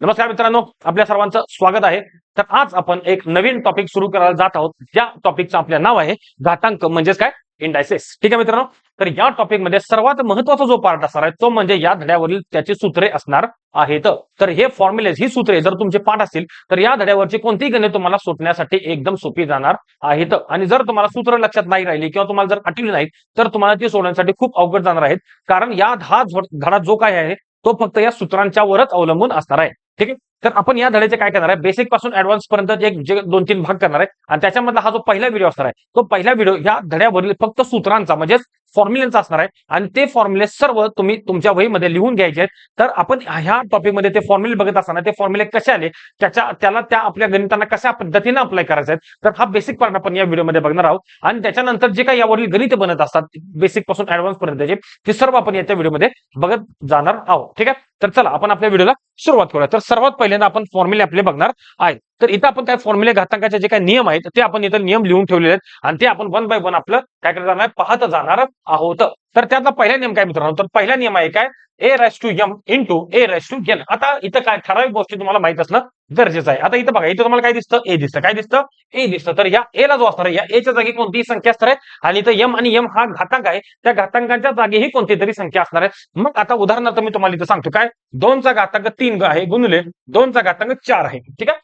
नमस्कार मित्रांनो आपल्या सर्वांचं स्वागत आहे. तर आज आपण एक नवीन टॉपिक सुरू करायला जात आहोत. ज्या टॉपिकचं आपलं नाव आहे घातांक म्हणजेच काय? इंडायसेस ठीक आहे मित्रांनो? तर या टॉपिकमध्ये सर्वात महत्त्वाचा जो पार्ट असणार आहे तो म्हणजे या धड्यावरील त्याची सूत्रे असणार आहेत. तर हे फॉर्म्युलेज ही सूत्रे जर तुमचे पाठ असतील तर या धड्यावरची कोणतीही गणे तुम्हाला सुटण्यासाठी एकदम सोपी जाणार आहेत. आणि जर तुम्हाला सूत्र लक्षात नाही राहिली किंवा तुम्हाला जर आठवली नाही तर तुम्हाला ती सोडण्यासाठी खूप अवघड जाणार आहेत. कारण या हा धडा जो काय आहे तो फक्त या सूत्रांच्या वरच अवलंबून असणार आहे. ठीक आहे तर आपण या धड्याचे काय करणार आहे? बेसिकपासून ऍडव्हान्स पर्यंत एक जे दोन तीन भाग करणार आहे. आणि त्याच्यामधला हा जो पहिला व्हिडिओ असणार आहे तो पहिला व्हिडिओ या धड्यावरील फक्त सूत्रांचा म्हणजेच फॉर्म्युलेचा असणार आहे. आणि ते फॉर्म्युले सर्व तुम्ही तुमच्या वहीमध्ये लिहून घ्यायचे आहेत. तर आपण ह्या टॉपिकमध्ये ते फॉर्म्युले बघत असताना ते फॉर्म्युले कसे आले त्याच्या त्याला त्या आपल्या गणितांना कशा पद्धतीने अप्लाय करायचे आहेत तर हा बेसिक पार्ट आपण या व्हिडिओमध्ये बघणार आहोत. आणि त्याच्यानंतर जे काही यावरील गणित बनत असतात बेसिकपासून ऍडव्हान्स पर्यंतचे ते सर्व आपण याच्या व्हिडिओमध्ये बघत जाणार आहोत. ठीक आहे? तर चला आपण आपल्या व्हिडिओला सुरुवात करूया. तर सर्वात पहिल्यांदा आपण फॉर्म्युले आपले बघणार आहेत. तर इथं आपण काय फॉर्म्युले घातांकाचे जे काही नियम आहेत ते आपण इथं नियम लिहून ठेवलेले आहेत. आणि ते आपण वन बाय वन आपलं काय करत जाणार पाहत जाणार आहोत. तर त्यातला पहिला नियम काय मित्रांनो? तर पहिला नियम आहे काय? A raise to M into A raise to N आता इथं काय ठराविक गोष्टी तुम्हाला माहीत असणं गरजेचं आहे. आता इथं बघा इथं तुम्हाला काय दिसतं? ए दिसतं. काय दिसतं? ए दिसतं. तर या ए ला जो असणार या एच्या जागी कोणतीही संख्या असणार आहे आणि इथं एम आणि एम हा घातांक आहे. त्या घातांकाच्या जागीही कोणती तरी संख्या असणार आहे. मग आता उदाहरणार्थ मी तुम्हाला इथं सांगतो काय? दोनचा घातांक तीन आहे गुणले दोनचा घातांक चार आहे. ठीक आहे?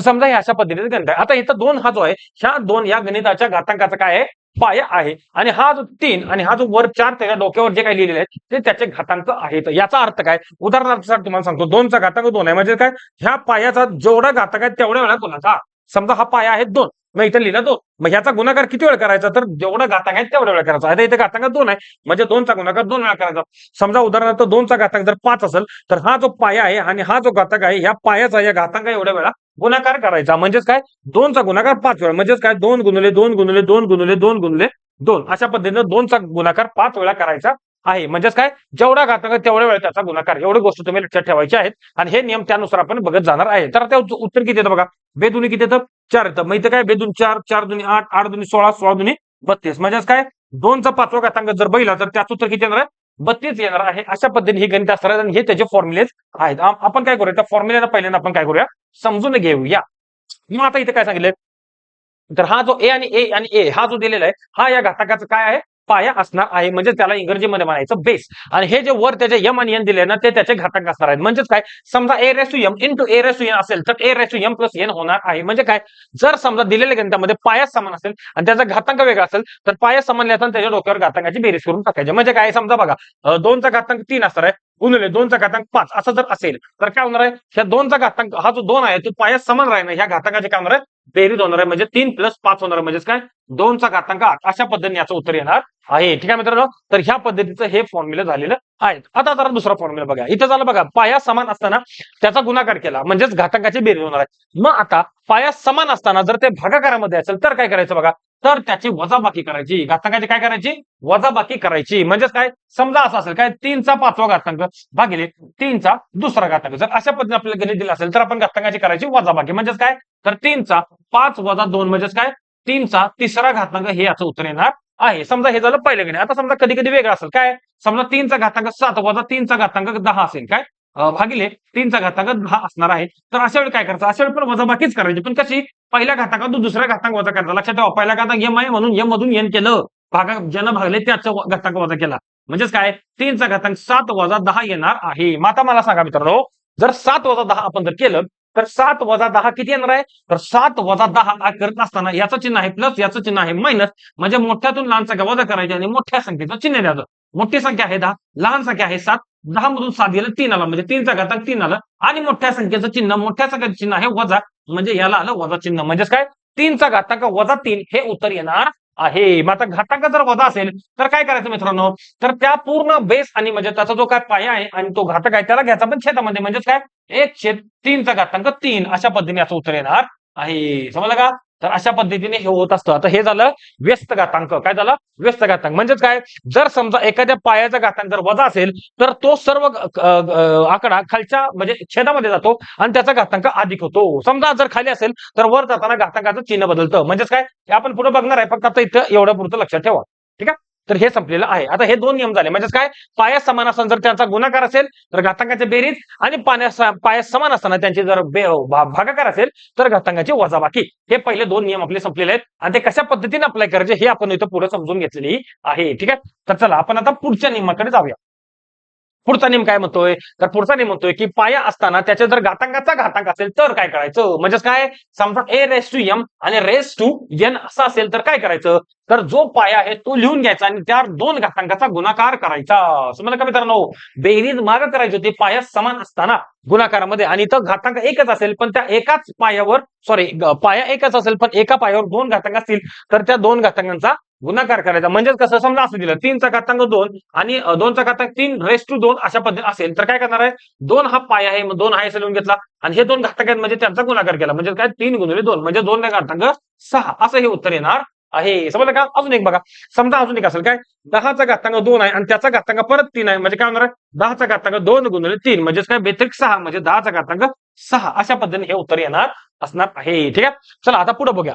समजा हे अशा पद्धतीने गणित आहे. आता इथं दोन हा जो आहे ह्या दोन या गणिताच्या घातांकाचा काय आहे? पाया आहे. आणि हा जो तीन आणि हा जो वर चार त्याच्या डोक्यावर जे काही लिहिलेले आहेत ते त्याचे घातांक आहेत. याचा अर्थ काय? उदाहरणार्थ तुम्हाला सांगतो दोनचा घातांक दोन आहे. म्हणजे काय? ह्या पायाचा जेवढा घातांक आहे तेवढ्या वेळा कोणाचा समजा हा पाया आहे दोन. मग इथं लिहिला दोन. मग ह्याचा गुणाकार किती वेळ करायचा? तर जेवढा घातांक आहे तेवढ्या वेळा करायचा. आता इथे घातांक दोन आहे. म्हणजे दोनचा गुणाकार दोन वेळा करायचा. समजा उदाहरणार्थ दोनचा घातांक जर पाच असेल तर हा जो पाया आहे आणि हा जो घातांक आहे ह्या पायाचा या घातांक एवढ्या वेळा गुणाकार करायचा. म्हणजेच काय? दोनचा गुणाकार पाच वेळा. म्हणजेच काय? दोन गुणले दोन गुणले दोन गुणले दोन गुणले दोन. अशा पद्धतीने दोनचा गुणाकार पाच वेळा करायचा आहे. म्हणजेच काय? जेवढा घातक तेवढ्या वेळा त्याचा गुणाकार. एवढी गोष्ट तुम्ही लक्षात ठेवायची आहेत. आणि हे नियम त्यानुसार आपण बघत जाणार आहे. तर त्या उत्तर किती येतं बघा? बेदुनी किती येतं? चार येतं. मग इथं काय? बेदून चार चार दुनी आठ आठ दुनी सोळा सोळा दुनी बत्तीस. म्हणजेच काय? दोनचा पाचवा घातांक जर बघितला तर त्याचं उत्तर किती येणार आहे? बत्तीस येणार आहे. अशा पद्धतीने ही गणित असणार आणि हे त्याचे फॉर्म्युलेज आहेत. आपण काय करूया? त्या फॉर्म्युलेला पहिल्यांदा आपण काय करूया? समजून घेऊया. मग आता इथे काय सांगितलंय? तर हा जो ए आणि ए आणि ए हा जो दिलेला आहे हा या घातकाचा काय आहे? पाया असणार आहे म्हणजे त्याला इंग्रजीमध्ये म्हणायचं बेस आणि हे जे वर त्याचे यम आणि एन दिले ना ते त्याचे घातक असणार आहेत. म्हणजेच काय? समजा A raise to M to A raise to N असेल तर A raise to M plus N होणार आहे. म्हणजे काय? जर समजा दिलेल्या गणितामध्ये पाया समान असेल आणि त्याचा घातांक वेगळा असेल तर पाया समान लिहायचा त्याच्या डोक्यावर घातांकाची बेरीज करून टाकायची. म्हणजे काय? समजा बघा दोनचा घातांक तीन असणार आहे. गुणले दोनचा घातांक पाच. असं जर असेल तर काय होणार आहे? ह्या दोनचा घातांक हा जो दोन आहे तो पाया समान राहील ह्या घातांकाचे काय होणार आहे? बेरीज होणार आहे. म्हणजे तीन प्लस पाच होणार आहे. म्हणजेच काय? दोनचा घातांक आठ. अशा पद्धतीने याचं उत्तर येणार आहे. ठीक आहे मित्रांनो? तर ह्या पद्धतीचं हे फॉर्म्युला झालेलं आहे. आता जरा दुसरा फॉर्म्युला बघा. इथं झालं बघा. पाया समान असताना त्याचा गुणाकार केला. म्हणजेच घातांकाची बेरीज होणार आहे. मग आता पाया समान असताना जर ते भागाकारामध्ये असेल तर काय करायचं बघा? तर त्याची वजाबाकी करायची. घातांकाची काय करायची? वजाबाकी करायची. म्हणजेच काय? समजा असं असेल काय? तीनचा पाचवा घातांक भागिले तीनचा दुसरा घातांक. जर अशा पद्धतीने आपल्याला गणित दिला असेल तर आपण घातांकाची करायची वजाबाकी. म्हणजेच काय? तर तीनचा पाच वजा दोन म्हणजेच काय? तीनचा तिसरा घातांक. हे याचं उत्तर येणार आहे. समजा हे झालं पहिलं गणित. आता समजा कधी कधी वेगळं असेल. काय? समजा तीनचा घातांक सात वजा तीनचा घातांक दहा असेल. काय? भागिले तीनचा घातांक दहा असणार आहे. तर अशा वेळी काय करायचं? अशा वेळी पण वजाबाकीच करायची. पण कशी? पहिल्या घातांकातून दुसऱ्या घातांक वजा करायचा. लक्षात ठेवा पहिला घातांक यम आहे म्हणून यम मधून यन केलं. भागा ज्यानं भागले त्याचा घातांक वजा केला. म्हणजेच काय? तीनचा घातांक सात वजा दहा येणार आहे. माता मला सांगा मित्रांनो जर सात वजा दहा आपण जर केलं तर सात वजा दहा किती येणार आहे? तर सात वजा दहा करत असताना याचं चिन्ह आहे प्लस याचं चिन्ह आहे मायनस. म्हणजे मोठ्यातून लहानचा वजा करायची आणि मोठ्या संख्येचं चिन्ह द्यायचं मोठी संख्या आहे दहा लहान संख्या आहे सात दहा मधून सात गेलं तीन आला. म्हणजे तीनचा घातक तीन आलं. आणि मोठ्या संख्येचं चिन्ह मोठ्या संख्येचं चिन्ह आहे वजा म्हणजे याला आलं वजा चिन्ह. म्हणजेच काय? तीनचा घातांक वजा तीन हे उत्तर येणार आहे. मग आता घातांक जर वजा असेल तर काय करायचं मित्रांनो? तर त्या पूर्ण बेस आणि म्हणजे त्याचा जो काय पाया आहे आणि तो घातक आहे त्याला घ्यायचा पण छेदामध्ये. म्हणजेच काय? एक छेद तीनचा घातांक तीन. अशा पद्धतीने याचं उत्तर येणार आहे. समजलं का? तर अशा पद्धतीने हे होत असतं. आता हे झालं व्यस्त घातांक. काय झालं? व्यस्त घातांक. म्हणजेच काय? जर समजा एखाद्या पायाचा घातांक जर वजा असेल तर तो सर्व आकडा खालच्या म्हणजे छेदामध्ये जातो आणि त्याचा घातांक अधिक होतो. समजा जर खाली असेल तर वर जाताना घातांकाचं चिन्ह बदलतं. म्हणजेच काय? हे आपण पुढे बघणार आहे. फक्त आता इथं एवढं पुरतं लक्षात ठेवा. ठीक आहे? तर हे संपलेलं आहे. आता हे दोन नियम झाले. म्हणजेच काय? पाया समान असताना जर त्यांचा गुणाकार असेल तर घातांकाची बेरीज आणि पाण्यास पाया समान असताना त्यांची जर भागाकार असेल तर घातांकाची वजाबाकी. हे पहिले दोन नियम आपले संपलेले आहेत. आणि ते कशा पद्धतीने अप्लाय करायचे हे आपण इथं पुढे समजून घेतलेली आहे. ठीक आहे? तर चला आपण आता पुढच्या नियमाकडे जाऊया. पुढचा नियम काय म्हणतोय? तर पुढचा नियम म्हणतोय की पाया असताना त्याच्या जर घातांकाचा घातांक असेल तर काय करायचं? म्हणजेच काय? समजा ए रेस टू एम आणि रेस टू एन असं असेल तर काय करायचं? तर जो पाया आहे तो लिहून घ्यायचा आणि त्या दोन घातांकाचा गुणाकार करायचा. समजा का मित्रांनो? बेरीज माग करायची होती पाया समान असताना गुणाकारामध्ये. आणि इथं घातांक एकच असेल पण त्या एकाच पायावर सॉरी पाया एकच असेल पण एका पायावर दोन घातांक असतील तर त्या दोन घातांकांचा गुणाकार करायचा. म्हणजेच कसं? समजा असं दिलं तीनचा घातांक दोन आणि दोनचा घातांक तीन रेस टू दोन अशा पद्धती असेल तर काय करणार आहे? दोन हा पाय आहे मग दोन हा सलून लिहून घेतला आणि हे दोन घातांक आहेत म्हणजे त्यांचा गुणाकार केला. म्हणजे काय? तीन गुणले दोन म्हणजे दोन घातांक सहा. असं हे उत्तर येणार आहे. समजलं का? अजून एक बघा. समजा अजून एक असेल काय? दहाचा घातांक दोन आहे आणि त्याचा घातांक परत तीन आहे. म्हणजे काय होणार आहे? दहाचा घातांक दोन गुणले तीन. म्हणजेच काय? बेत्रिक सहा म्हणजे दहाचा घातांक सहा. अशा पद्धतीने हे उत्तर येणार असणार आहे. ठीक आहे? चला आता पुढे बघूया.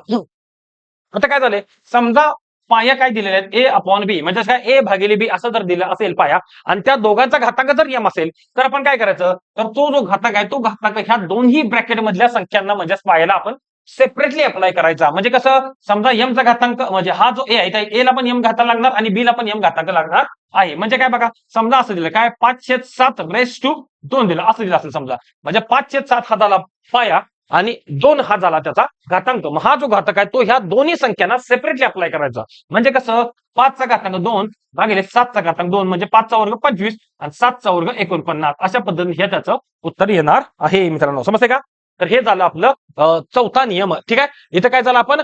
आता काय झालंय? समजा पाया काय दिलेले आहेत? A upon B. म्हणजे काय ए भागिले बी असं जर दिलं असेल पाया आणि त्या दोघांचा घातांक जर यम असेल तर आपण काय करायचं? तर तो जो घातांक आहे तो घातांक ह्या दोन्ही ब्रॅकेट मधल्या संख्यांना म्हणजे पायाला आपण सेपरेटली अप्लाय करायचा. म्हणजे कसं? समजा एमचा घातांक म्हणजे हा जो ए आहे त्या एला पण यम घाता लागणार आणि बीला पण यम घातांक लागणार आहे. म्हणजे काय बघा? समजा असं दिलं काय? पाचशे सात रेस टू दोन दिलं. असं दिलं असेल समजा. म्हणजे पाचशे सात हा झाला पाया. आणि दोन हा झाला त्याचा घातांक. मग हा जो घातक आहे तो ह्या दोन्ही संख्यांना सेपरेटली अप्लाय करायचा. म्हणजे कसं? पाचचा घातांक दोन भागिले सातचा घातांक दोन म्हणजे पाचचा वर्ग पंचवीस आणि सातचा वर्ग एकोणपन्नास. अशा पद्धतीने हे त्याचं उत्तर येणार आहे मित्रांनो. समजते का? तर हे झालं आपलं चौथा नियम. ठीक आहे? इथं काय झालं आपण?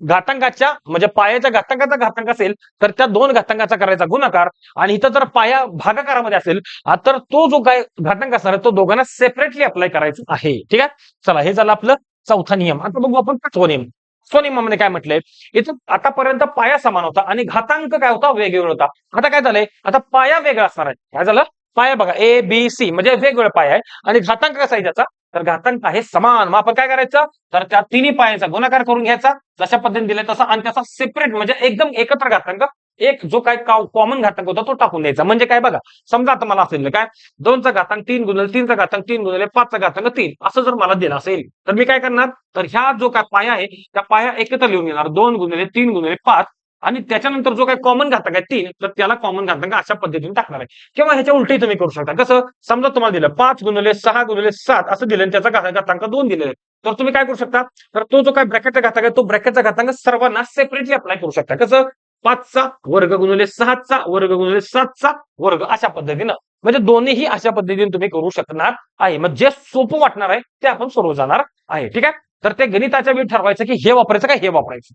घातांकाच्या म्हणजे पायाच्या घातांकाचा घातांक असेल तर त्या दोन घातांकाचा करायचा गुणाकार. आणि इथं जर पाया भागाकारामध्ये असेल तर तो जो काय घातांक असणार तो दोघांना सेपरेटली अप्लाय करायचा आहे. ठीक आहे? चला हे झालं आपलं चौथा नियम. आता बघू आपण पाचवा नियम. स्वनियमामध्ये काय म्हटलंय? इथं आतापर्यंत पाया समान होता आणि घातांक काय होता? वेगवेगळा होता. आता काय झालंय? आता पाया वेगळा असणार आहे. काय झालं? पाया बघा. ए बी सी म्हणजे वेगवेगळा पाया आहे. आणि घातांक कसा आहे त्याचा? तर घातांक आहे समान. मग आपण काय करायचं? तर त्या तिन्ही पायांचा गुणाकार करून घ्यायचा. जशा पद्धतीने दिलाय तसा. आणि त्याचा सेपरेट म्हणजे एकदम एकत्र घातांक एक जो काय कॉमन घातांक होता तो टाकून द्यायचा. म्हणजे काय बघा समजा आता मला असेल काय? दोनचा घातांक तीन गुणले तीनचा घातांक तीन गुणले पाचचा घातांक तीन. असं जर मला दिलं असेल तर मी काय करणार? तर ह्या जो काय पाया आहे त्या पाया एकत्र लिहून घेणार. दोन गुणले तीन गुणले पाच. आणि त्याच्यानंतर जो काही कॉमन घातक आहे तीन तर त्याला कॉमन घातक अशा पद्धतीने टाकणार आहे. किंवा ह्याच्या उलटही तुम्ही करू शकता. कसं समजा तुम्हाला दिलं पाच गुणले सहा गुणले सात असं दिलं आणि त्याचा घातांक दोन दिलेले तर तुम्ही काय करू शकता? तर तो जो काय ब्रॅकेटचा घातांक आहे तो ब्रॅकेटचा घातांक सर्वांना सेपरेटली अप्लाय करू शकता. कसं? पाचचा वर्ग गुणले सहाचा वर्ग गुणले सातचा वर्ग अशा पद्धतीनं. म्हणजे दोन्हीही अशा पद्धतीने तुम्ही करू शकणार आहे. मग जे सोपं वाटणार आहे ते आपण सुरू जाणार आहे. ठीक आहे? तर ते गणिताच्या वेळी ठरवायचं की हे वापरायचं का हे वापरायचं?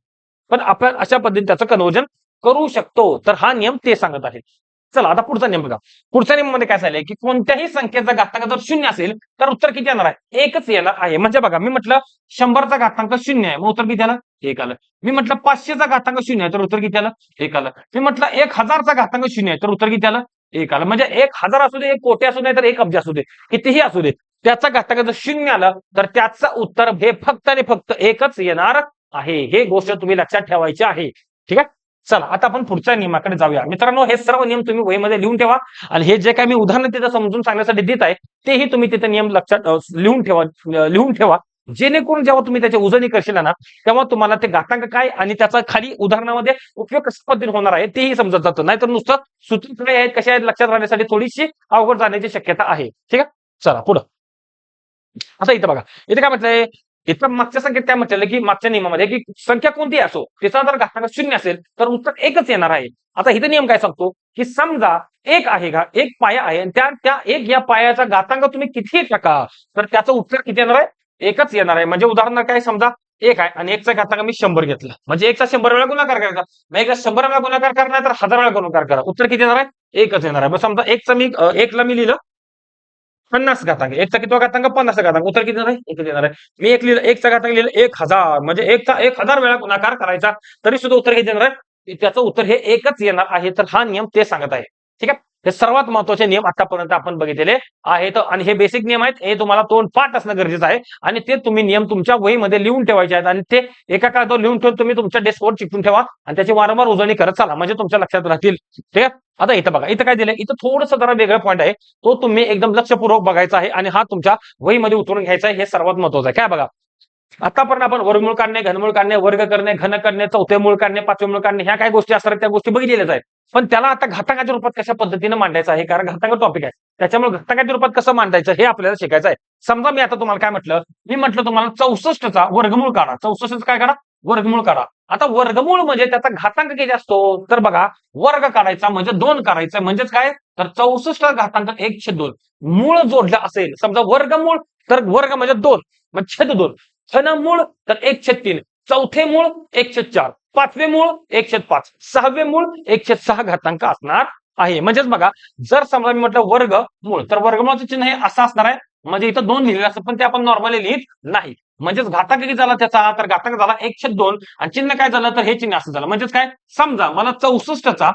पण आपण अशा पद्धतीने त्याचं कन्वर्जन करू शकतो. तर हा नियम ते सांगत आहे चला आता पुढचा नियम बघा. पुढच्या नियमामध्ये काय झालंय की कोणत्याही संख्येचा घातांक जर शून्य असेल तर उत्तर किती येणार आहे? एकच येणार आहे. म्हणजे बघा मी म्हटलं शंभरचा घातांक शून्य आहे. मग उत्तर किती आलं? एक आलं. मी म्हटलं पाचशेचा घातांक शून्य आहे तर उत्तर किती आलं? एक आलं. मी म्हटलं एक हजारचा घातांक शून्य आहे तर उत्तर किती आलं? एक आलं. म्हणजे एक हजार असू दे एक कोटी असू दे तर एक अब्ज असू दे. कितीही असू दे त्याचा घातांक जर शून्य आलं तर त्याचं उत्तर हे फक्त आणि फक्त एकच येणार आहे. हे गोष्ट तुम्ही लक्षात ठेवायची आहे. ठीक आहे? चला आता आपण पुढच्या नियमाकडे जाऊया. मित्रांनो हे सर्व नियम तुम्ही वहीमध्ये लिहून ठेवा. आणि हे जे काही मी उदाहरण तिथं समजून सांगण्यासाठी देत आहे तेही तुम्ही तिथे नियम लक्षात लिहून ठेवा लिहून ठेवा. जेणेकरून जेव्हा तुम्ही त्याची उजळणी करशील ना तेव्हा तुम्हाला ते घातांक काय आणि त्याचा खाली उदाहरणामध्ये उपयोग कशा पद्धतीने होणार आहे तेही समजत जातं. नाहीतर नुसतं सूत्र काय आहेत कशा आहेत लक्षात राहण्यासाठी थोडीशी अवघड जाण्याची शक्यता आहे. ठीक आहे? चला पुढं. आता इथं बघा. इथे काय म्हटलंय? इथं मागच्या संख्येत काय म्हटलेलं की मागच्या नियमामध्ये की संख्या कोणती असो तिचा जर घातांक शून्य असेल तर उत्तर एकच येणार आहे. आता इथे नियम काय सांगतो? की समजा एक आहे का एक पाया आहे आणि त्या त्या एक या पायाचा घातांक तुम्ही किती टाका तर त्याचं उत्तर किती येणार आहे? एकच येणार आहे. म्हणजे उदाहरण काय समजा एक आहे आणि एकचा घातांक मी शंभर घेतला. म्हणजे एकचा शंभर वेळा गुणाकार करायचा मग एकदा शंभर वेळा गुणाकार करणार तर हजार वेळा गुणाकार करा. उत्तर किती येणार आहे? एकच येणार आहे. मग समजा एकचा मी एकला मी लिहिलं पन्नास घातांक. एकचा किती घातांक? पन्नास घातांक. उत्तर किती येणार आहे एकच येणार आहे. मी एक लिहिलं एकचा घातांक लिहिलं एक हजार. म्हणजे एकचा एक हजार वेळा गुणाकार करायचा तरी सुद्धा उत्तर किती येणार आहे. त्याचं उत्तर हे एकच येणार आहे. तर हा नियम ते सांगत आहे. ठीक आहे? हे सर्वात महत्त्वाचे नियम आतापर्यंत आपण बघितलेले आहेत आणि हे बेसिक नियम आहेत. हे तुम्हाला तोंड पाठ असणं गरजेचं आहे. आणि ते तुम्ही नियम तुमच्या वहीमध्ये लिहून ठेवायचे आहेत. आणि ते एका कागदावर लिहून ठेवून तुम्ही तुमच्या डेस्कवर चिकटून ठेवा आणि त्याची वारंवार उजळणी करत चाला. म्हणजे तुमच्या लक्षात राहतील. ठीक आहे? आता इथं बघा. इथं काय दिलंय? इथं थोडंसं जरा वेगळा पॉईंट आहे. तो तुम्ही एकदम लक्षपूर्वक बघायचा आहे आणि हा तुमच्या वहीमध्ये उतरून घ्यायचा आहे. हे सर्वात महत्वाचं आहे. काय बघा? आतापर्यंत आपण वर्गमूळ काढणे घनमूळ काढणे वर्ग करणे घन करणे चौथे मूळ काढणे पाचवे मूळ काढणे ह्या काय गोष्टी असतात त्या गोष्टी बघितलेल्या आहेत. पण त्याला आता घातांकाच्या रूपात कशा पद्धतीने मांडायचं आहे? कारण घातांक टॉपिक आहे. त्याच्यामुळे घातांकाच्या रूपात कसं मांडायचं हे आपल्याला शिकायचं आहे समजा मी आता तुम्हाला काय म्हटलं? मी म्हटलं तुम्हाला चौसष्टचा वर्गमूळ काढा. चौसष्टचा काय काढा? वर्गमूळ काढा. आता वर्गमूळ म्हणजे त्याचा घातांक किती असतो? तर बघा वर्ग काढायचा म्हणजे दोन करायचं म्हणजेच काय? तर चौसष्ट घातांक एक छेद दोन. मूळ जोडलं असेल समजा वर्गमूळ तर वर्ग म्हणजे दोन. मग छेद दोन. घनमूळ तर एकशे तीन चौथे मूळ एकशे चार पाचवे मूळ एकशे पाच सहावे मूळ एकशे सहा घातांक असणार आहे. म्हणजेच बघा जर समजा मी म्हटलं वर्ग मूळ तर वर्गमूळचं चिन्ह हे असं असणार आहे. म्हणजे इथं दोन लिहिलेलं असतं पण ते आपण नॉर्मली लिहित नाही. म्हणजेच घातक किती झाला त्याचा? तर घातक झाला एकशे दोन. आणि चिन्ह काय झालं? तर हे चिन्ह असं झालं. म्हणजेच काय? समजा मला चौसष्टचा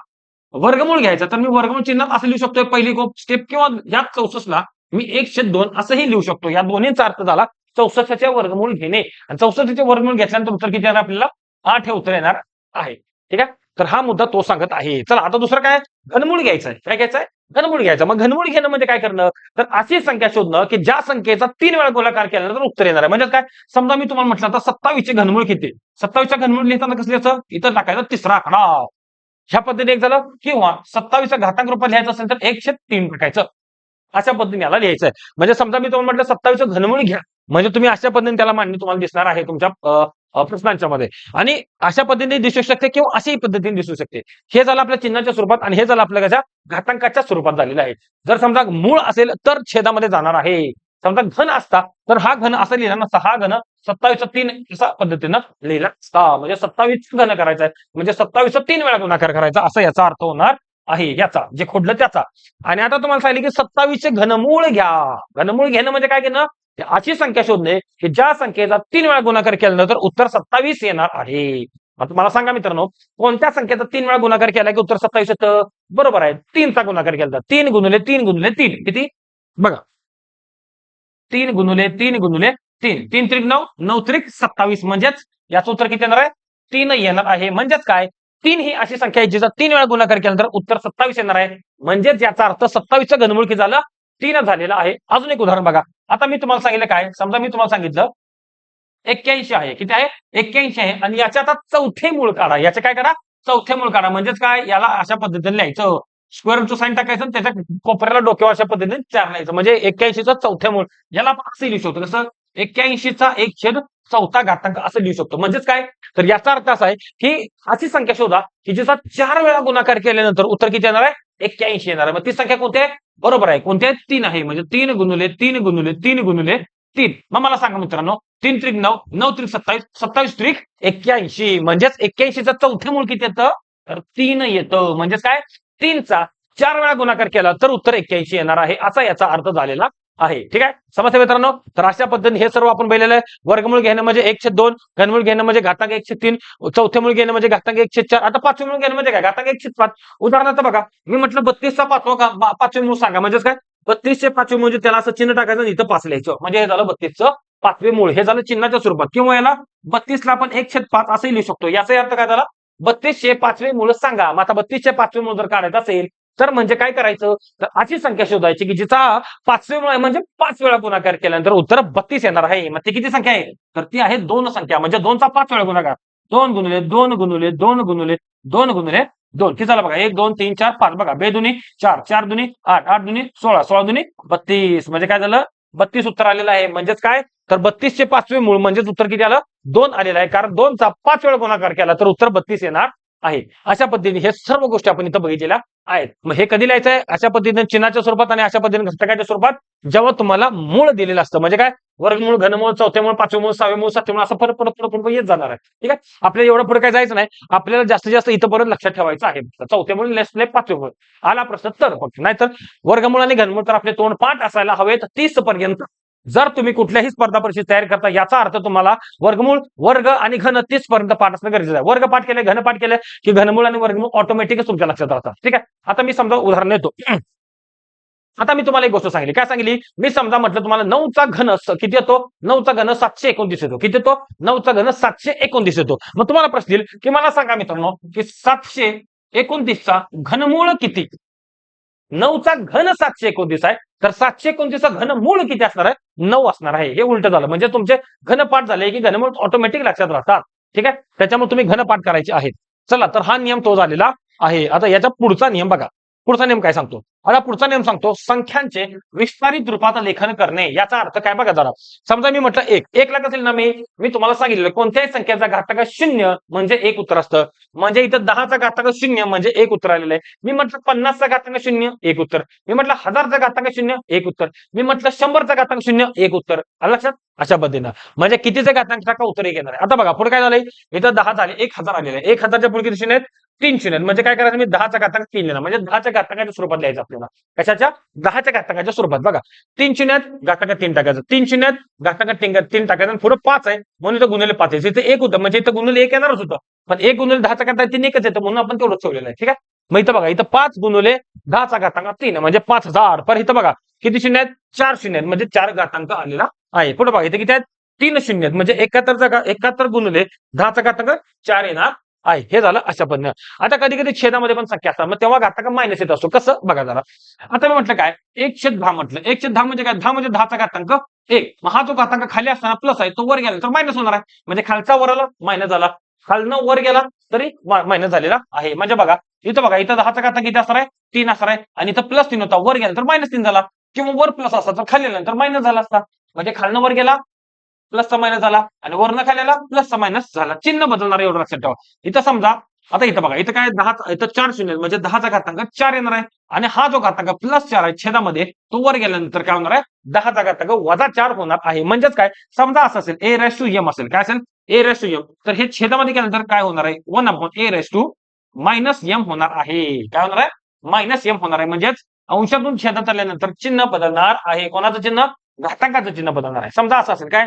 वर्गमूळ घ्यायचा तर मी वर्गमूळ चिन्हात असं लिहू शकतो पहिली स्टेप किंवा या चौसष्टला मी एकशे दोन असंही लिहू शकतो. या दोन्हीचा अर्थ झाला चौसष्टचे वर्गमूल घेणे. आणि चौसष्टचे वर्गमूल घेतल्यानंतर उत्तर किती येणार आपल्याला? आठ हे उत्तर येणार आहे. ठीक आहे? तर हा मुद्दा तो सांगत आहे. चला आता दुसरं काय? घनमूळ घ्यायचं आहे. काय घ्यायचं आहे? घनमूळ घ्यायचं मग घनमूळ घेणं म्हणजे काय करणं? तर अशी संख्या शोधणं की ज्या संख्येचा तीन वेळा गोलाकार केल्यानंतर उत्तर येणार आहे. म्हणजे काय? समजा मी तुम्हाला म्हटलं तर सत्तावीसचे घनमूळ किती? सत्तावीसच्या घनमूळ लिहिताना कसं लिहायचं? इथं टाकायचं तिसरा आकडा ह्या पद्धतीने एक झालं किंवा सत्तावीसच्या घातांक रूपात लिहायचं असेल तर एकशे तीन टाकायचं. अशा पद्धतीने याला लिहायचं आहे. म्हणजे समजा मी तुम्हाला म्हटलं सत्तावीसचं घनमूळ घ्या. म्हणजे तुम्ही अशा पद्धतीने त्याला मांडणी तुम्हाला दिसणार आहे तुमच्या प्रश्नांच्या मध्ये. आणि अशा पद्धतीने दिसू शकते किंवा अशाही पद्धतीने दिसू शकते. हे झालं आपल्या चिन्हाच्या स्वरूपात आणि हे झालं आपल्या कशा घातांकाच्या स्वरूपात झालेलं आहे. जर समजा मूळ असेल तर छेदामध्ये जाणार आहे. समजा घन असता तर हा घन असं लिहिला नसता. हा घन सत्तावीसचा तीन अशा पद्धतीनं लिहिला असता. म्हणजे सत्तावीस घन करायचा आहे म्हणजे सत्तावीसचा तीन वेळा गुणाकार करायचा. असं याचा अर्थ होणार आहे याचा. जे खोडलं त्याचा. आणि आता तुम्हाला सांगितलं की सत्तावीसचे घनमूळ घ्या. घनमूळ घेणं म्हणजे काय घेणं? अशी संख्या शोधणे की ज्या संख्येचा तीन वेळा गुणाकार केल्यानंतर उत्तर सत्तावीस येणार आहे. आता मला सांगा मित्रांनो कोणत्या संख्येचा तीन वेळा गुणाकार केला की उत्तर सत्तावीस येतं? बरोबर आहे तीनचा गुणाकार केला. तीन गुणुले तीन गुणुले तीन. किती? बघा. तीन गुणुले तीन गुणुले तीन. तीन त्रिक नऊ नऊ त्रिक सत्तावीस. म्हणजेच याचं उत्तर किती येणार आहे? तीन येणार आहे. म्हणजेच काय? तीन ही अशी संख्या आहे जिचा तीन वेळा गुणाकार केल्यानंतर उत्तर सत्तावीस येणार आहे. म्हणजेच याचा अर्थ सत्तावीसचा घनमूळ किती झालं? तीन झालेलं आहे. अजून एक उदाहरण बघा. आता मी तुम्हाला सांगितलं काय? समजा मी तुम्हाला सांगितलं एक्क्याऐंशी आहे. किती आहे? एक्क्याऐंशी आहे. आणि याच्या आता चौथे मूळ काढा. याचे काय करा? चौथे मूळ काढा. म्हणजेच काय? याला अशा पद्धतीने लिहायचं. स्क्वेअर टू साईन टाकायचं त्याच्या कोपऱ्याला डोक्यावर अशा पद्धतीने चार लिहायचं. म्हणजे एक्क्याऐंशीचा चौथे मूळ. याला आपण असं लिहू शकतो. कसं एक्क्याऐंशीचा एक छेद चौथा घातांक असं लिहू शकतो. म्हणजेच काय? तर याचा अर्थ असा आहे की अशी संख्या शोधा की जिचा चार वेळा गुणाकार केल्यानंतर उत्तर किती येणार आहे? एक्क्याऐंशी येणार. आहे मग ती संख्या कोणती आहे? बरोबर आहे. कोणती आहे? तीन आहे. म्हणजे तीन गुणुले तीन गुणुले तीन गुणुले तीन. मग मला सांगा मित्रांनो तीन त्रिक नऊ नऊ त्रिक सत्तावीस सत्तावीस त्रिक एक्क्याऐंशी. म्हणजेच एक्क्याऐंशीचा चौथे मूळ किती येतं? तर तीन येतं. म्हणजेच काय? तीनचा चार वेळा गुणाकार केला तर उत्तर एक्क्याऐंशी येणार आहे. असा याचा अर्थ झालेला आहे. ठीक आहे? समजते मित्रांनो? तर अशा पद्धतीने हे सर्व आपण पाहिलेलं आहे. वर्गमूळ घेणं म्हणजे एकशे दोन घनमूळ घेणं म्हणजे घातांक एकशे तीन चौथे मूळ घेणं म्हणजे घातांक एकशे चार. आता पाचवे मूळ घेणं म्हणजे काय? घातांक एकशे पाच. उदाहरणार्थ बघा मी म्हटलं बत्तीसचा पाचवा का- पाचवे मूळ सांगा. म्हणजेच काय? बत्तीसचे पाचवे म्हणजे त्याला असं चिन्ह टाकायचं इथं पाच लिहायचं. म्हणजे हे झालं बत्तीसचं पाचवे मूळ. हे झालं चिन्हाच्या स्वरूपात. किंवा याला बत्तीसला आपण एकशे पाच असंही लिहू शकतो. याचा अर्थ काय झाला? बत्तीसशे पाचवे मूळ सांगा. मग आता बत्तीसशे पाचवे मूळ जर काढायचं असेल तर म्हणजे काय करायचं? तर अशी संख्या शोधायची की जिचा पाचवे म्हणजे पाच वेळा गुणाकार केल्यानंतर उत्तर बत्तीस येणार आहे. मग ती किती संख्या आहे? तर ती आहे दोन संख्या म्हणजे दोनचा पाच वेळा गुणाकार. दोन गुणुले दोन गुणुले दोन गुणुले दोन गुणुले दोन. किती झाला बघा? एक दोन तीन चार पाच. बघा बे दुनी चार. चार दुनी आठ. आठ दुनी सोळा. सोळा दुनी बत्तीस. म्हणजे काय झालं? बत्तीस उत्तर आलेलं आहे. म्हणजेच काय? तर बत्तीसचे पाचवे मूळ म्हणजेच उत्तर किती आलं? दोन आलेलं आहे. कारण दोनचा पाच वेळा गुणाकार केला तर उत्तर बत्तीस येणार. आहे अशा पद्धतीने हे सर्व गोष्टी आपण इथं बघितलेल्या आहेत. मग हे कधी लिहायचं आहे अशा पद्धतीने चिन्हाच्या स्वरूपात आणि अशा पद्धतीने घटकाच्या स्वरूपात जेव्हा तुम्हाला मूळ दिलेलं असतं म्हणजे काय? वर्गमूळ घनमूळ चौथे मूळ पाचवे मूळ मूळ असं परत परत परत परत येत जाणार आहे. ठीक आहे? आपल्याला एवढं पुढे काय जायचं नाही. आपल्याला जास्तीत जास्त इथंपर्यंत लक्षात ठेवायचं आहे. चौथे लेफ्ट लेफ्ट प्ले आला प्रश्न तर फक्त नाहीतर वर्गमूळ आणि घनमूळ तर आपले तोंड पाठ असायला हवेत तीस पर्यंत. जर तुम्ही कुठल्याही स्पर्धा परीक्षेची तयारी करता याचा अर्थ तुम्हाला वर्गमूळ वर्ग आणि घन तीस पर्यंत पाठ असणं गरजेचं आहे. वर्ग पाठ केले घन पाठ केले की घनमूळ आणि वर्गमूळ ऑटोमॅटिकच तुमच्या लक्षात राहतात. ठीक आहे? आता मी समजा उदाहरण देतो. आता मी तुम्हाला एक गोष्ट सांगितली काय सांगितली मी समजा म्हटलं तुम्हाला नऊचा घन किती येतो? नऊचा घन सातशे एकोणतीस येतो. किती येतो? नऊचा घन सातशे एकोणतीस येतो. मग तुम्हाला प्रश्न येईल की मला सांगा मित्रांनो की सातशे एकोणतीसचा घनमूळ किती? नऊचा घन सातशे एकोणतीस आहे. तर सातशे एकोणतीसचा घन मूळ किती असणार आहे? नऊ असणार आहे. हे उलट झालं. म्हणजे तुमचे घनपाठ झाले की घनमूळ ऑटोमॅटिक लक्षात राहतात. ठीक आहे? त्याच्यामुळे तुम्ही घनपाठ करायचे आहेत. चला तर हा नियम तो झालेला आहे. आता याचा पुढचा नियम बघा. पुढचा नियम काय सांगतो? आता पुढचा नियम सांगतो. संख्यांचे विस्तारित रूपात लेखन करणे याचा अर्थ काय बघा जरा. समजा मी म्हटलं एक. एक लाख असेल ना मी मी तुम्हाला सांगितलं कोणत्याही संख्येचा घातक शून्य म्हणजे एक उत्तर असतं. म्हणजे इथं दहाचा घातक शून्य म्हणजे एक उत्तर आलेलं आहे. मी म्हटलं पन्नासचा घातक शून्य एक उत्तर. मी म्हटलं हजारचा घातक शून्य एक उत्तर. मी म्हटलं शंभरचा घातक शून्य एक उत्तर. आलं लक्षात? अशा पद्धतीनं. म्हणजे कितीचा घातांक टाका उत्तर एक येणार आहे. आता बघा पुढे काय झालंय? इथं दहा झाले एक हजार आलेले आहे. एक हजारच्या पुढे किती शून्य आहेत? तीन शून्य आहेत. म्हणजे काय करायचं? मी दहाचा घातांक तीन लिहिणार म्हणजे दहाच्या घातांकाच्या स्वरूपात लिहायचं आपल्याला कशाच्या? दहाच्या घातांकाच्या स्वरूपात. बघा तीन शून्यात घातांक तीन टाकायचं. तीन शून्यात घातांक तीन तीन टाकायचं पुढे पाच आहे. म्हणून इथं गुन्हेले पाच आहे. इथे एक होतं. म्हणजे इथं गुन्हेले एक येणारच होतं. पण एक गुन्हेले दहाचा घातांक तीन एकच येतं म्हणून आपण तेवढं ठेवलेलं आहे. ठीक आहे? मग इथं बघा इथं पाच गुणवले दहाचा घातांक तीन म्हणजे पाच हजार. पर इथं बघा किती शून्य आहेत? चार शून्य आहेत. म्हणजे चार घातांक आलेला आहे. पुढे बघा इथे किती आहेत? तीन शून्य आहेत. म्हणजे एकाहत्तरचा एकाहत्तर गुणवले दहाचा घातांक चार येणार. आहे. हे झालं अशा पद्धतीनं. आता कधी कधी छेदामध्ये पण संख्या असतात. मग तेव्हा घातक मायनस येत असतो? कसं? बघा जरा. आता मी म्हटलं काय? एक छेद दहा म्हटलं. एक छेद दहा म्हणजे काय? दहा म्हणजे दहाचा घातांक एक. मग हा जो घातांक खाली असताना प्लस आहे तो वर गेला तर मायनस होणार आहे. म्हणजे खालचा वर आला मायनस झाला. खालनं वर गेला तरी मायनस झालेला आहे. म्हणजे बघा इथं बघा इथं दहाचा घातांक किती असणार आहे? तीन असणार आहे. आणि इथं प्लस तीन होता. वर गेला तर मायनस तीन झाला. किंवा वर प्लस असता तर खाली तर मायनस झाला असता. म्हणजे खालनं वर गेला प्लसचा मायनस झाला आणि वर्ण खाल्याला प्लसचा मायनस झाला. चिन्ह बदलणार एवढं लक्षात ठेवा. इथं समजा आता इथं बघा इथं काय दहा इथं चार शून्य म्हणजे दहाचा घातांक चार येणार आहे. आणि हा जो घातांक प्लस चार आहे छेदामध्ये तो वर गेल्यानंतर काय होणार आहे? दहाचा घातांक वजा चार होणार आहे. म्हणजेच काय? समजा असं असेल ए रेस टू एम असेल. काय असेल? ए रेस टू एम तर हे छेदामध्ये गेल्यानंतर काय होणार आहे? One upon A raise to minus M होणार आहे. काय होणार आहे? मायनस एम होणार आहे. म्हणजेच अंशातून छेदात आल्यानंतर चिन्ह बदलणार आहे. कोणाचं चिन्ह? घातांकाचं चिन्ह बदलणार आहे. समजा असं असेल काय?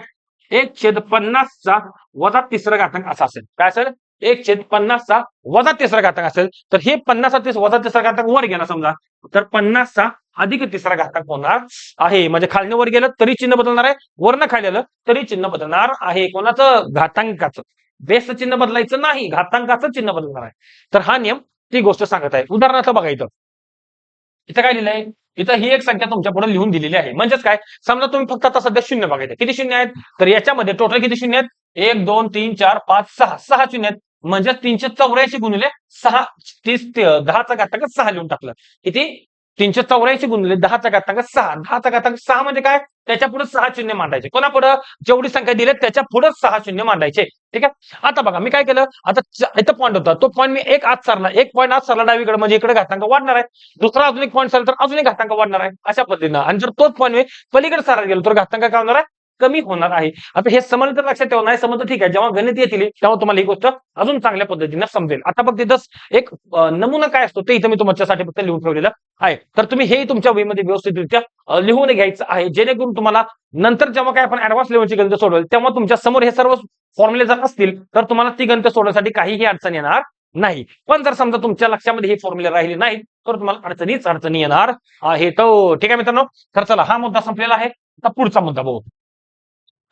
एक छेद पन्नासचा वजा तिसरा घातांक असा असेल. काय असेल? एक छेद पन्नासचा वजा तिसरा घातांक असेल. तर हे पन्नास वजा तिसरा घातांक वर गेला समजा. तर पन्नासचा अधिक तिसरा घातांक होणार आहे. म्हणजे खालने वर गेलं तरी चिन्ह बदलणार आहे. वरनं खाल्लेलं तरी चिन्ह बदलणार आहे. कोणाचं? घातांकाचं. बेस्ट चिन्ह बदलायचं नाही. घातांकाचं चिन्ह बदलणार आहे. तर हा नियम ती गोष्ट सांगत आहे. उदाहरणार्थ बघा इथं. इथं काय लिहिलंय? इथं ही एक संख्या तुमच्यापुढे लिहून दिलेली आहे. म्हणजेच काय? समजा तुम्ही फक्त आता सध्या शून्य बघायचं किती शून्य आहेत? तर याच्यामध्ये टोटल किती शून्य आहेत? एक दोन तीन चार पाच सहा. सहा शून्य आहेत. म्हणजे तीनशे चौऱ्याऐंशी गुणिले सहा तीस ते- दहाचा घातक सहा लिहून टाकलं. किती? तीनशे चौऱ्याऐंशी गुणले दहाचा घातांक सहा. दहाचा घातांक सहा म्हणजे काय? त्याच्या पुढे सहा शून्य मांडायचे. कोणा पुढे? जेवढी संख्या दिली त्याच्या पुढे सहा शून्य मांडायचे. ठीक आहे? आता बघा मी काय केलं? आता इथं पॉईंट होता. तो पॉईंट मी एक आत सरला. एक पॉईंट आज सरला डावीकडे म्हणजे इकडे घातांक वाढणार आहे. दुसरा अजून एक पॉईंट सरला तर अजून एक घातांक वाढणार आहे. अशा पद्धतीनं. आणि जर तोच पॉईंट मी पलीकडे सरायला गेलो तर घातांक काय होणार आहे? कमी होणार आहे. आता हे समजलं तर लक्षात ठेवा नाही समजलं ठीक आहे. जेव्हा गणित येतील तेव्हा तुम्हाला ही गोष्ट अजून चांगल्या पद्धतीने समजेल. आता फक्त तिथं एक नमुना काय असतो ते इथं मी तुमच्यासाठी फक्त लिहून ठेवलेलं आहे. तर तुम्ही हे तुमच्या वेमध्ये व्यवस्थितरित्या लिहून घ्यायचं आहे. जेणेकरून तुम्हाला नंतर जेव्हा काय आपण ऍडव्हान्स लेवलची गणित सोडवेल तेव्हा तुमच्यासमोर हे सर्व फॉर्म्युले जर असतील तर तुम्हाला ती गणित सोडवण्यासाठी काहीही अडचण येणार नाही. पण जर समजा तुमच्या लक्षामध्ये हे फॉर्म्युले राहिले नाहीत तर तुम्हाला अडचणीच अडचणी येणार आहे तो ठीक आहे मित्रांनो? तर चला हा मुद्दा संपलेला आहे. आता पुढचा मुद्दा बघू.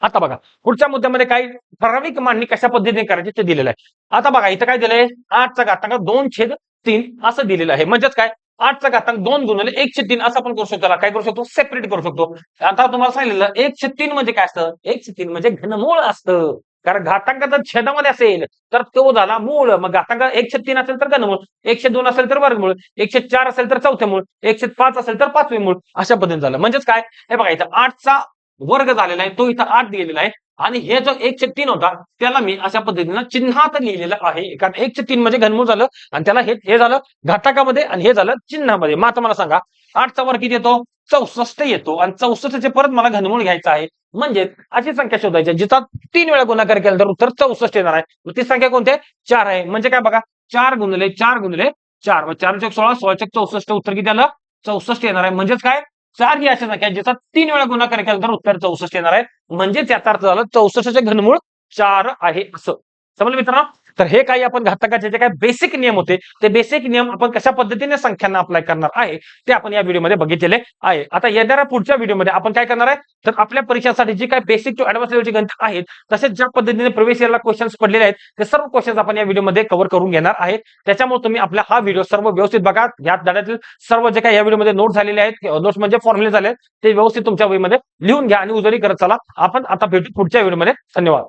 आता बघा पुढच्या मुद्द्यामध्ये काही ठराविक मांडणी कशा पद्धतीने करायची ते दिलेलं आहे. आता बघा इथं काय दिलंय? आठचा घातांक दोन छेद तीन असं दिलेलं आहे. म्हणजेच काय? आठचा घातांक दोन गुणले एकशे तीन असं आपण करू शकतो. काय करू शकतो? सेपरेट करू शकतो. आता तुम्हाला सांगितलेलं एकशे तीन म्हणजे काय असतं? एकशे तीन म्हणजे घनमूळ असतं. कारण घातांक जर छेदामध्ये असेल तर तो झाला मूळ. मग घातांक एकशे तीन असेल तर घनमूळ एकशे दोन असेल तर वर्गमूळ एकशे चार असेल तर चौथे मूळ एकशे पाच असेल तर पाचवे मूळ. अशा पद्धतीने झालं. म्हणजेच काय? हे बघा इथं आठचा वर्ग झालेला आहे तो इथं आठ दिलेला आहे. आणि हे जो एकशे तीन होता त्याला मी अशा पद्धतीनं चिन्हात लिहिलेलं आहे. कारण एकशे तीन म्हणजे घनमूळ झालं आणि त्याला हे झालं घाताकामध्ये आणि हे झालं चिन्हामध्ये. मग आता मला सांगा आठचा वर्ग किती येतो? चौसष्ट येतो. आणि चौसष्टचे परत मला घनमूळ घ्यायचं आहे. म्हणजे अशी संख्या शोधायची जिचा तीन वेळा गुणाकार केला तर उत्तर चौसष्ट येणार आहे. ती संख्या कोणती आहे? चार आहे. म्हणजे काय बघा चार गुणले चार गुणले चार. चार चौक सोळा सोळा चौक चौसष्ट. उत्तर किती आलं? चौसष्ट येणार आहे. म्हणजेच काय? चार ही अशा संख्या ज्याचा तीन वेळा गुणाकार केल्यानंतर उत्तर चौसष्ट येणार आहे. म्हणजेच याचा अर्थ झाला चौसष्टचे घनमूळ चार आहे असं. समजलं मित्रांनो? तर हे काही आपण घातकाचे जे काही बेसिक नियम होते ते बेसिक नियम आपण कशा पद्धतीने संख्यांना अप्लाय करणार आहे ते आपण या व्हिडिओमध्ये बघितलेले आहे. आता येणाऱ्या पुढच्या व्हिडिओमध्ये आपण काय करणार आहे? तर आपल्या परीक्षांसाठी जी काही बेसिक टू ऍडव्हान्स लेवलची गणित आहेत तसेच ज्या पद्धतीने प्रवेश याला क्वेश्चन्स पडलेले आहेत ते सर्व क्वेश्चन्स आपण या व्हिडिओमध्ये कव्हर करून घेणार आहे. त्याच्यामुळे तुम्ही आपला हा व्हिडिओ सर्व व्यवस्थित बघा. या धड्यातील सर्व जे काही या व्हिडिओमध्ये नोट झालेले आहेत नोट्स म्हणजे फॉर्म्युले झाले आहेत, ते व्यवस्थित तुमच्या वहीमध्ये लिहून घ्या आणि उजळी करत चला. आपण आता भेटू पुढच्या व्हिडिओमध्ये धन्यवाद.